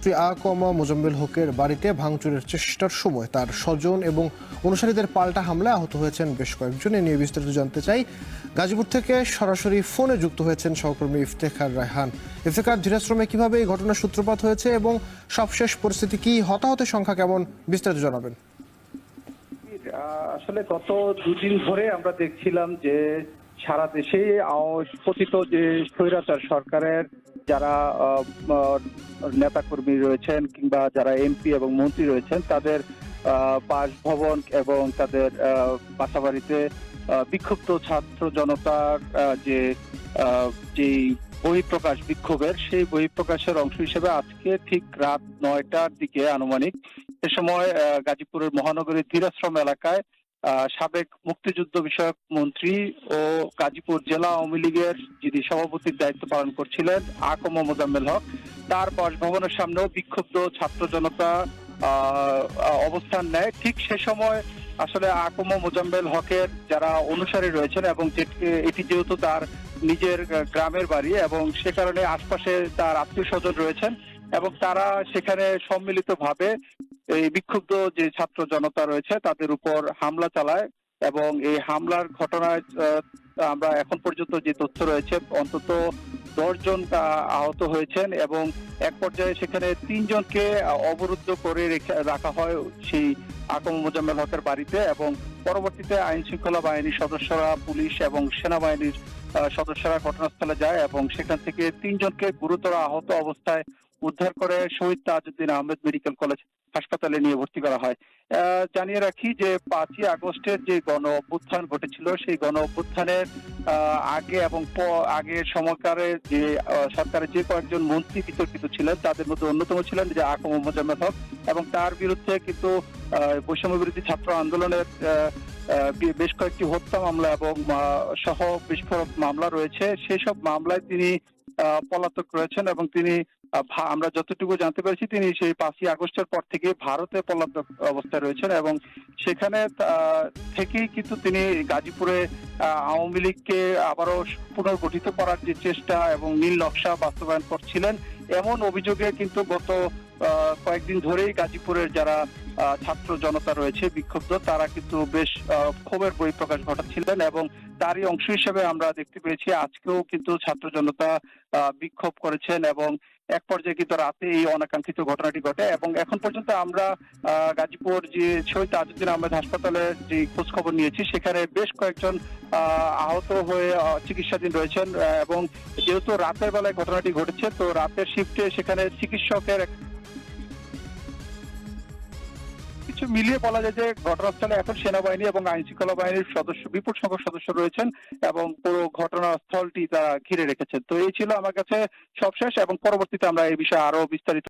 নেত্রী আ কমা মোজাম্মেল হকের বাড়িতে ভাঙচুরের চেষ্টার সময় তার স্বজন এবং অনুসারীদের পাল্টা হামলায় আহত হয়েছেন বেশ কয়েকজন। এ নিয়ে বিস্তারিত জানতে চাই। গাজীপুর থেকে সরাসরি ফোনে যুক্ত হয়েছেন সহকর্মী ইফতেখার রায়হান। ইফতেখার, ধীরাশ্রমে কীভাবে এই ঘটনার সূত্রপাত হয়েছে এবং সবশেষ পরিস্থিতি কি? হতাহতের সংখ্যা কেমন? বিস্তারিত জানাবেন। আসলে গত দুদিন ধরে আমরা দেখছিলাম যে সারা দেশে পতিত যে স্বৈরাচার সরকারের যারা নেতাকর্মী রয়েছেন কিংবা যারা এমপি এবং মন্ত্রী রয়েছেন, তাদের বাসভবন এবং তাদের বাসাবাড়িতে বিক্ষুব্ধ ছাত্র জনতার যে যেই বহিঃপ্রকাশ বিক্ষোভের, সেই বহিঃপ্রকাশের অংশ হিসেবে আজকে ঠিক রাত নয়টার দিকে আনুমানিক এ সময় গাজীপুরের মহানগরীর ধীরাশ্রম এলাকায় সাবেক মুক্তিযুদ্ধ বিষয়ক মন্ত্রী ও গাজীপুর জেলা আওয়ামী লীগের যিনি সভাপতির দায়িত্ব পালন করছিলেন, আকম মোজাম্মেল হক, তার বাসভবনের সামনেও বিক্ষুব্ধ ছাত্র জনতা অবস্থান নেয়। ঠিক সে সময় আসলে আকম মোজাম্মেল হকের যারা অনুসারী রয়েছেন এবং এটি যেহেতু তার নিজের গ্রামের বাড়ি এবং সে কারণে আশপাশে তার আত্মীয় স্বজন রয়েছেন এবং তারা সেখানে সম্মিলিতভাবে এই বিক্ষুব্ধ যে ছাত্র জনতা রয়েছে, তাদের উপর হামলা চালায় এবং এই হামলার ঘটনায় আমরা এখন পর্যন্ত যে তথ্য রয়েছে, অন্তত দশজন আহত হয়েছেন এবং এক পর্যায়ে সেখানে তিনজনকে অবরুদ্ধ করে রাখা হয় সেই আকম মোজাম্মেল হকের বাড়িতে এবং পরবর্তীতে আইন শৃঙ্খলা বাহিনীর সদস্যরা, পুলিশ এবং সেনাবাহিনীর সদস্যরা ঘটনাস্থলে যায় এবং সেখান থেকে তিনজনকে গুরুতর আহত অবস্থায় উদ্ধার করে শহীদ তাজউদ্দিন আহমেদ মেডিকেল কলেজ হাসপাতালে নিয়ে ভর্তি করা হয়। জানিয়ে রাখি যে পাঁচই আগস্টের যে গণ অভ্যুত্থান ঘটেছিল, সেই গণ অভ্যুত্থানের আগে এবং আগের সময়কারের যে সরকারের যে কয়েকজন মন্ত্রী বিতর্কিত ছিলেন, তাদের মধ্যে অন্যতম ছিলেন যে আকম মোজাম্মেদ হক এবং তার বিরুদ্ধে কিন্তু বৈষম্য বিরোধী ছাত্র আন্দোলনের বেশ কয়েকটি হত্যা মামলা এবং সহ বিস্ফোরক মামলা রয়েছে। সেই সব মামলায় তিনি পলাতক রয়েছেন এবং তিনি আমরা যতটুকু জানতে পেরেছি, তিনি সেই পাঁচই আগস্টের পর থেকে ভারতে পলাতক অবস্থায় রয়েছেন এবং সেখানে থেকেই কিন্তু তিনি গাজীপুরে আওয়ামী লীগকে আবারও পুনর্গঠিত করার যে চেষ্টা এবং নীল নকশা বাস্তবায়ন করছিলেন, এমন অভিযোগে কিন্তু গত কয়েকদিন ধরেই গাজীপুরের যারা ছাত্র জনতা রয়েছে বিক্ষুব্ধ, তারা কিন্তু বেশ ক্ষোভের বহিঃপ্রকাশ ঘটাচ্ছিলেন এবং তারই অংশ হিসেবে আমরা দেখতে পেয়েছি আজকেও কিন্তু ছাত্র জনতা বিক্ষোভ করেছেন এবং এক পর্যায়ে কিন্তু রাতে এই অনাকাঙ্ক্ষিত ঘটনাটি ঘটে এবং এখন পর্যন্ত আমরা গাজীপুর যে শহীদ তাজউদ্দিন আহমেদ হাসপাতালে যে খোঁজ খবর নিয়েছি সেখানে বেশ কয়েকজন আহ, আহত হয়ে চিকিৎসাধীন রয়েছেন এবং যেহেতু রাতের বেলায় ঘটনাটি ঘটেছে তো রাতের শিফটে সেখানে চিকিৎসকের কিছু মিলিয়ে বলা যায় যে ঘটনাস্থলে এখন সেনাবাহিনী এবং আইন শৃঙ্খলা বাহিনীর সদস্য, বিপুল সংখ্যক সদস্য রয়েছেন এবং পুরো ঘটনাস্থলটি তারা ঘিরে রেখেছেন। তো এই ছিল আমার কাছে সবশেষ এবং পরবর্তীতে আমরা এই বিষয়ে আরও বিস্তারিত